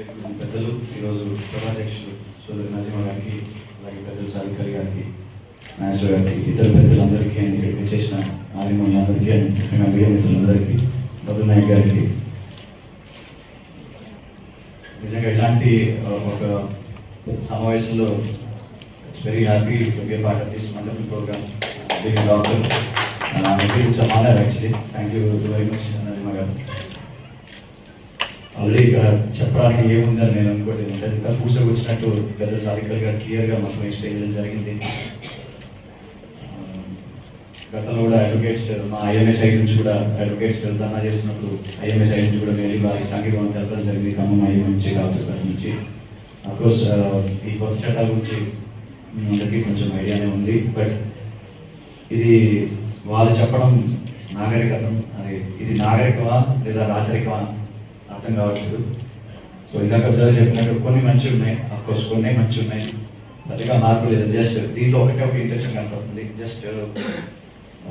చేరుకున్న పెద్దలు ఈరోజు సభాధ్యక్షులు సోదరి నజీమా గారికి అలాగే పెద్దలు సాధికారి గారికి నాగేశ్వర గారికి ఇతర పెద్దలందరికీ అండ్ ఇక్కడికి చేసిన ఆర్యములందరికీ అండ్ ముఖ్యంగా మీడియా మిత్రులందరికీ నాయక్ గారికి. నిజంగా ఇలాంటి ఒక సమావేశంలో it's very happy to be part of this wonderful programme being doctor it's honour actually thank you very much Nazima garu. Already ఇక్కడ చెప్పడానికి ఏముందని నేను అనుకోలేదు. అంటే ఇంకా వచ్చినట్టు పెద్ద సాధికల్ గారు క్లియర్గా మొత్తం ఎక్స్ప్లెయిన్ చేయడం జరిగింది. గతంలో కూడా అడ్వకేట్స్ మా ఐఎంఏ సైడ్ నుంచి కూడా అడ్వకేట్స్ వెళ్తానా చేస్తున్నప్పుడు ఐఎంఏ సైడ్ నుంచి కూడా వెళ్ళి వారి సంఘీభావం తెలపడం జరిగింది. ఖమ్మం ఐఎం నుంచి డాక్టర్ గారి నుంచి. అఫ్కోర్స్ ఈ కొత్త చట్టాల గురించి అందరికీ కొంచెం ఐడియానే ఉంది. బట్ ఇది వాళ్ళు చెప్పడం నాగరికతం అది ఇది నాగరికమా లేదా రాచరికమా? అర్థం కావట్లేదు. సో ఇందాక సార్ చెప్పినట్టు కొన్ని మంచి ఉన్నాయి అఫ్కోర్స్ కొన్ని మంచి ఉన్నాయి పెద్దగా మార్పు లేదు జస్ట్ దీంట్లో ఒకటే ఒక ఇంటెన్షన్ కనపడుతుంది. జస్ట్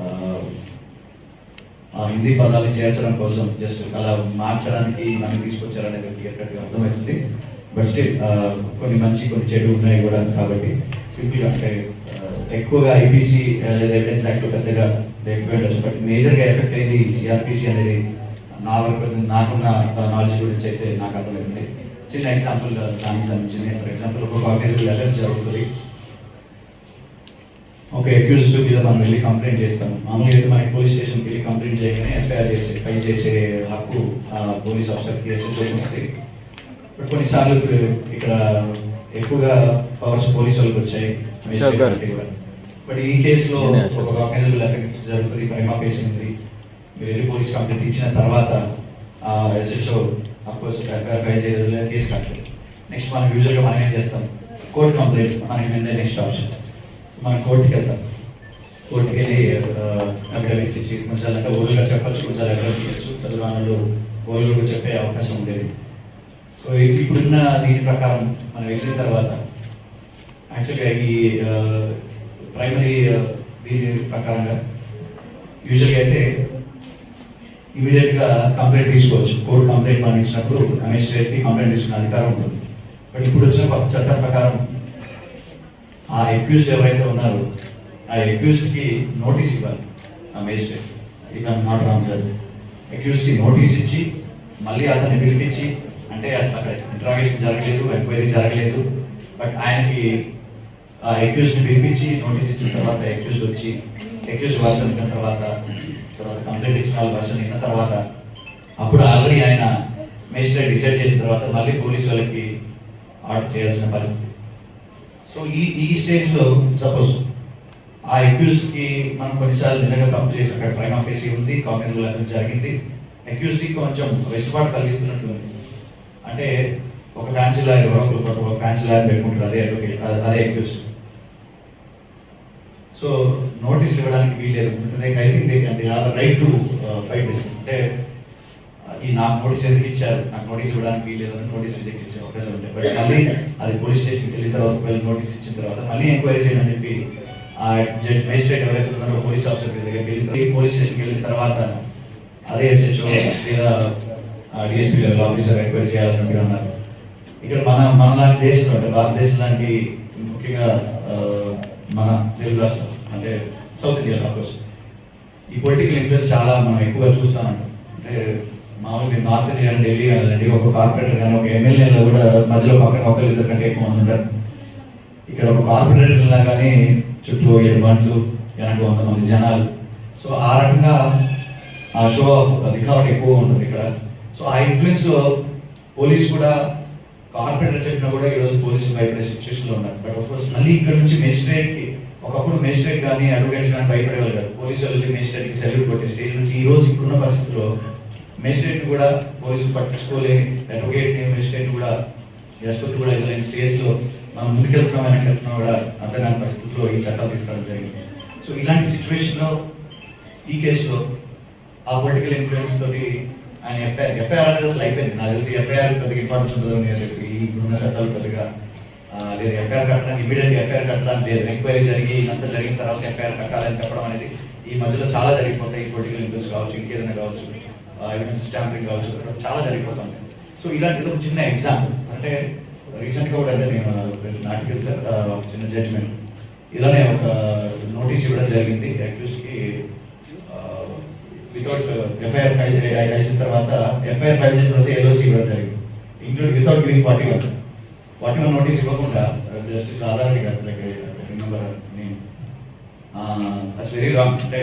uh, ఆ హిందీ పదాలు చేర్చడం కోసం జస్ట్ అలా మార్చడానికి మనం తీసుకొచ్చారనేది క్లియర్ కట్గా అర్థమవుతుంది బట్ స్టిల్ uh, కొన్ని మంచి కొన్ని చెడు ఉన్నాయి కూడా కాబట్టి సింపుల్ అంటే uh, ఎక్కువగా ఐపీసీ లేదా ఎవిడెన్స్ యాక్ట్ పెద్దగా లేకపోయి ఉండొచ్చు బట్ మేజర్గా ఎఫెక్ట్ అయింది సిఆర్పిసి అనేది నా వరకు నాకున్న నాలెడ్జ్ గురించి అయితే నాకు అర్థమైంది. చిన్న ఎగ్జాంపుల్ దానికి సంబంధించింది. ఫర్ ఎగ్జాంపుల్ ఒక కాగ్నిజబుల్ అలర్ట్ జరుగుతుంది. ఒక అక్యూజ్డ్ మీద మనం వెళ్ళి కంప్లైంట్ చేస్తాం మామూలుగా అయితే మనకి పోలీస్ స్టేషన్కి వెళ్ళి కంప్లైంట్ చేయగానే ఎఫ్ఐఆర్ చేసే ఫైల్ చేసే హక్కు పోలీస్ ఆఫీసర్కి ఉంటుంది బట్ కొన్నిసార్లు ఇక్కడ ఎక్కువగా పవర్స్ పోలీస్ వాళ్ళకి వచ్చాయి. బట్ ఈ కేసులో. ఒక కాగ్నిజబుల్ ఎఫెక్ట్ జరుగుతుంది. ప్రైమా ఫేస్ ఉంది వేరే వెళ్ళి పోలీస్ కంప్లైంట్ ఇచ్చిన తర్వాత ఆ SSO of course FIR file చేయలేదు కేసు కట్టలేదు. నెక్స్ట్ మనం యూజువల్గా మనం ఏం చేస్తాం? కోర్ట్ కంప్లైంట్ మనకి నిన్న నెక్స్ట్ ఆప్షన్ మనం కోర్టుకి వెళ్తాం. కోర్టుకి వెళ్ళి అఫిడవిట్ ఇచ్చి కొంచెం అంటే ఊళ్ళో చెప్పచ్చు కొంచెం ఎక్కడ తీయచ్చు చదువు ఊళ్ళో చెప్పే అవకాశం ఉండేది. సో ఇప్పుడున్న దీని ప్రకారం మనం వెళ్ళిన తర్వాత యాక్చువల్గా ఈ ప్రైమరీ దీని ప్రకారంగా యూజువల్గా అయితే ఇమీడియట్గా కంప్లైంట్ తీసుకోవచ్చు. కోర్టు కంప్లైంట్ మనం ఇచ్చినప్పుడు అమెజిస్ట్రేట్కి కంప్లైంట్ తీసుకునే అధికారం ఉంటుంది. బట్ ఇప్పుడు వచ్చిన చట్టం ప్రకారం ఆ అక్యూజ్డ్ ఎవరైతే ఉన్నారో ఆ అక్యూజ్డ్కి నోటీస్ ఇవ్వాలి ఆ మేజిస్ట్రేట్ ఇది నాట్ రాంగ్ సార్. అక్యూజ్డ్కి నోటీస్ ఇచ్చి మళ్ళీ అతన్ని పిలిపించి అంటే అసలు అక్కడ ఇంట్రాగేషన్ జరగలేదు ఎంక్వైరీ జరగలేదు బట్ ఆయనకి ఆ అక్యూజ్డ్ని పిలిపించి నోటీస్ ఇచ్చిన తర్వాత అక్యూజ్డ్ వచ్చి అక్యూజ్డ్ వర్షన్ విన్న తర్వాత తర్వాత కంప్లీట్ ఇచ్చిన వాళ్ళ వర్షన్ తర్వాత అప్పుడు ఆల్రెడీ ఆయన మేజిస్ట్రేట్ డిసైడ్ చేసిన తర్వాత మళ్ళీ పోలీస్ వాళ్ళకి ఆర్డర్ చేయాల్సిన పరిస్థితి. సో ఈ ఈ స్టేజ్లో సపోజ్ ఆ అక్యూజ్డ్కి మనం కొన్నిసార్లు నిజంగా తప్పు చేసి అక్కడ క్రైమ్ ఆఫీసీ ఉంది కాంగ్రెస్ అఫెన్స్ జరిగింది అక్యూజ్డ్కి కొంచెం వెసులుబాటు కలిగిస్తున్నట్టు ఉంది. అంటే ఒక ఫ్యాన్సీ లాయర్ ఎవరో ఒకరు ఒక ఫ్యాన్సీ లాయర్ పెట్టుకుంటారు అదే అడ్వకేట్ అదే అక్యూజ్డ్ సో నోటీస్ ఇవ్వడానికి వీల్లేదు I think they they have right to fight this అంటే ఈ నాకు నోటీస్ ఎందుకు ఇచ్చారు? నాకు నోటీస్ ఇవ్వడానికి వీల్లేదు అని నోటీస్ రిజెక్ట్ చేసే అవకాశం ఉంటాయి బట్ మళ్ళీ అది పోలీస్ స్టేషన్కి వెళ్ళిన తర్వాత ఒకవేళ నోటీస్ ఇచ్చిన తర్వాత మళ్ళీ ఎంక్వైరీ చేయమని అని చెప్పి ఆ జడ్జ్ మేజిస్ట్రేట్ ఎవరైతే ఉన్నారో పోలీస్ ఆఫీసర్ దగ్గరికి వెళ్ళి పోలీస్ స్టేషన్కి వెళ్ళిన తర్వాత అదే ఎస్హెచ్ఓ లేదా డిఎస్పీ లెవెల్ ఆఫీసర్ ఎంక్వైరీ చేయాలన్నట్టుగా అన్నారు. ఇక్కడ మన మన లాంటి దేశంలో అంటే భారతదేశం లాంటి ముఖ్యంగా మన తెలుగు రాష్ట్రం అంటే సౌత్ ఇండియాలో అఫ్కోర్స్ ఈ పొలిటికల్ ఇన్ఫ్లుయెన్స్ చాలా మనం ఎక్కువగా చూస్తామండి. అంటే మామూలుగా మీరు నార్త్ ఇండియా ఢిల్లీ కానీ ఒక కార్పొరేటర్ కానీ ఒక ఎమ్మెల్యేలో కూడా మధ్యలో పక్కన ఒకళ్ళు ఇద్దరు కంటే ఎక్కువ మంది ఉంటారు. ఇక్కడ ఒక కార్పొరేటర్ లాగానే చుట్టూ ఏడు బండ్లు వెనక వంద మంది జనాలు. సో ఆ రకంగా ఆ షో ఆఫ్ దిఖావట్ ఎక్కువ ఉంటుంది ఇక్కడ. సో ఆ ఇన్ఫ్లుయెన్స్లో పోలీస్ కూడా కార్పొరేటర్ చెప్పినా కూడా ఈరోజు పోలీసులు భయపడే సిచ్యువేషన్లో ఉన్నారు. బట్ కోర్స్ మళ్ళీ ఇక్కడ నుంచి మెజిస్ట్రేట్కి ఒకప్పుడు మెజిస్ట్రేట్ కానీ అడ్వకేట్స్ కానీ భయపడేవాళ్ళు కాదు. పోలీసులు వెళ్ళి మెజిస్ట్రేట్కి సెల్యూట్ కొట్టే స్టేజ్ నుంచి ఈ రోజు ఇప్పుడున్న పరిస్థితుల్లో మెజిస్ట్రేట్ కూడా పోలీసులు పట్టించుకోలేని అడ్వకేట్ మెజిస్ట్రేట్ కూడా రెస్పెక్ట్ కూడా ఇవ్వలేని స్టేజ్లో మనం ముందుకెళ్తున్నాం వెనకెళ్తున్నాం కూడా అంతగాని పరిస్థితుల్లో ఈ చట్టాలు తీసుకోవడం జరిగింది. సో ఇలాంటి సిచ్యువేషన్లో ఈ కేసులో ఆ పొలిటికల్ ఇన్ఫ్లుయెన్స్ తోటి ఆయన ఎఫ్ఐఆర్ ఎఫ్ఐఆర్ అనేది అసలు అయిపోయింది. నాకు తెలిసి ఎఫ్ఐఆర్ పెద్దగా ఇంపార్టెన్స్ ఉండదు అని చెప్పి ఈ ఇప్పుడున్న చట్టాలు పెద్దగా లేదు ఎఫ్ఐఆర్ కట్టడానికి ఇమీడియట్ ఎఫ్ఐఆర్ కట్టడానికి లేదు. ఎంక్వైరీ జరిగి ఇదంతా జరిగిన తర్వాత ఎఫ్ఐఆర్ కట్టాలని చెప్పడం అనేది ఈ మధ్యలో చాలా జరిగిపోతాయి. పొలిటికల్ ఇన్ఫ్లుయెన్స్ కావచ్చు ఇంకేదైనా కావచ్చు ఎవిడెన్స్ స్టాంపింగ్ కావచ్చు చాలా జరిగిపోతుంది సో ఇలాంటి ఒక చిన్న ఎగ్జాంపుల్ అంటే రీసెంట్గా కూడా అదే నేను నాటికల్ ఒక చిన్న జడ్జిమెంట్ ఇలానే ఒక నోటీస్ ఇవ్వడం జరిగింది. అక్యూస్కి వితౌట్ ఎఫ్ఐఆర్ ఫైల్ చేసిన తర్వాత ఎఫ్ఐఆర్ ఫైల్ చేసిన రోజు ఎల్ఓసి ఇవ్వడం జరిగింది. Include without giving forty one forty one notice ఇవ్వకుండా జస్టిస్ రాధారెడ్డి గారు లైక్ రిమెంబర్ నేను దట్స్ వెరీ రాంగ్ అంటే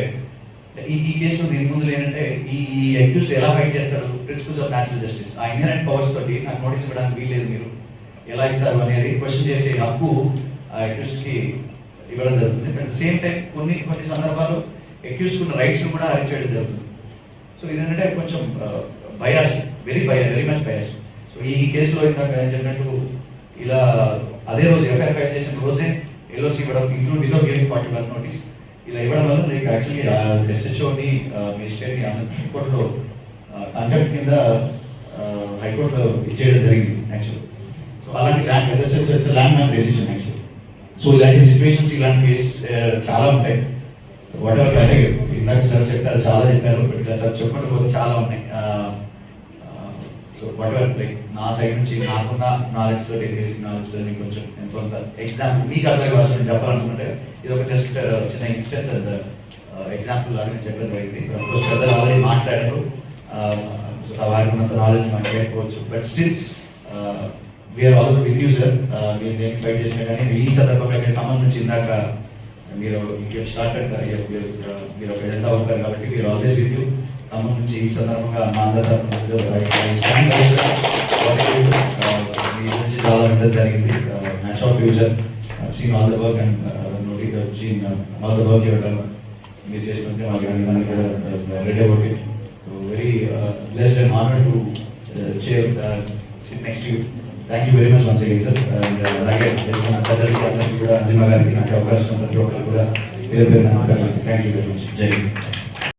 ఈ ఈ కేసులో దీని ముందు ఏంటంటే ఈ ఈ అక్యూస్ ఎలా ఫైట్ చేస్తాడు? ప్రిన్సిపల్స్ ఆఫ్ న్యాచురల్ జస్టిస్ ఆ ఇన్హరెంట్ పవర్స్ తోటి నాకు నోటీస్ ఇవ్వడానికి వీల్లేదు మీరు. ఎలా ఇస్తారు అనేది క్వశ్చన్ చేసే హక్కు ఆ అక్యూస్డ్కి ఇవ్వడం జరుగుతుంది. సేమ్ టైం కొన్ని కొన్ని సందర్భాల్లో ఎక్యూజ్కున్న ఉన్న కూడా అరెస్ట్ చేయడం జరుగుతుంది. సో ఇదేంటంటే కొంచెం biased very bias very much biased so ఈ కేసులో ఇందాక నేను చెప్పినట్టు ఇలా అదే రోజు ఎఫ్ఐఆర్ ఫైల్ చేసిన రోజే ఎల్ఓసి ఇవ్వడం include without giving forty one notice ఇలా ఇవ్వడం వల్ల లైక్ యాక్చువల్లీ ఎస్హెచ్ఓని మెజిస్ట్రేట్ని హైకోర్టులో కంటెంప్ట్ కింద హైకోర్టులో ఇచ్చేయడం జరిగింది యాక్చువల్ సో అలాంటి land land man decision actual so ఇలాంటి సిచ్యువేషన్స్ ఇలాంటి కేసు చాలా ఉంటాయి. వాట్ ఎవర్ అంటే ఇందాక సార్ చెప్పారు చాలా చెప్పారు బట్ సార్ చెప్పకుండా పోతే చాలా ఉన్నాయి. సో వాట్ ఎవర్ లైక్ నా సైడ్ నుంచి నాకున్న నాలెడ్జ్లో తోటి బేసిక్ నాలెడ్జ్లో నేను కొంచెం కొంత ఎగ్జాంపుల్ మీకు అర్థం కావచ్చు నేను చెప్పాలనుకుంటే ఇది ఒక జస్ట్ చిన్న ఇన్స్టెన్స్ ఎగ్జాంపుల్ లాగా నేను చెప్పడం జరిగింది అఫ్కోర్స్ పెద్దలు ఆల్రెడీ మాట్లాడారు. సో వారికి ఉన్నంత నాలెడ్జ్ మాట్లాడుకోవచ్చు but still we're all with you sir మీరు దేనికి ఫైట్ చేసినా కానీ ఈ సందర్భంగా మీరు ఖమ్మం నుంచి ఇందాక మీరు స్టార్టెడ్ మీరు ఒక ఎజెండా అవుతారు కాబట్టి మీరు ఆల్వేస్ విత్ యూ ఖమ్మం నుంచి ఈ సందర్భంగా మా అందరి తరఫున stand మీ గురించి చాలా వినడం జరిగింది. Match of user seen all the work and నోటి సీన్ ఆల్ ద వర్క్ ఇవ్వడం మీరు చేసినట్టే మాకు అన్ని ready about very blessed and honour to chair sit next you thank you very much మంచి అగైన్ సార్ అండ్ అలాగే అందరికీ అందరికీ కూడా అజిమా గారికి నాకు అవకాశం ప్రతి ఒక్కరు కూడా పేరు పేరు థ్యాంక్ యూ వెరీ మచ్ జై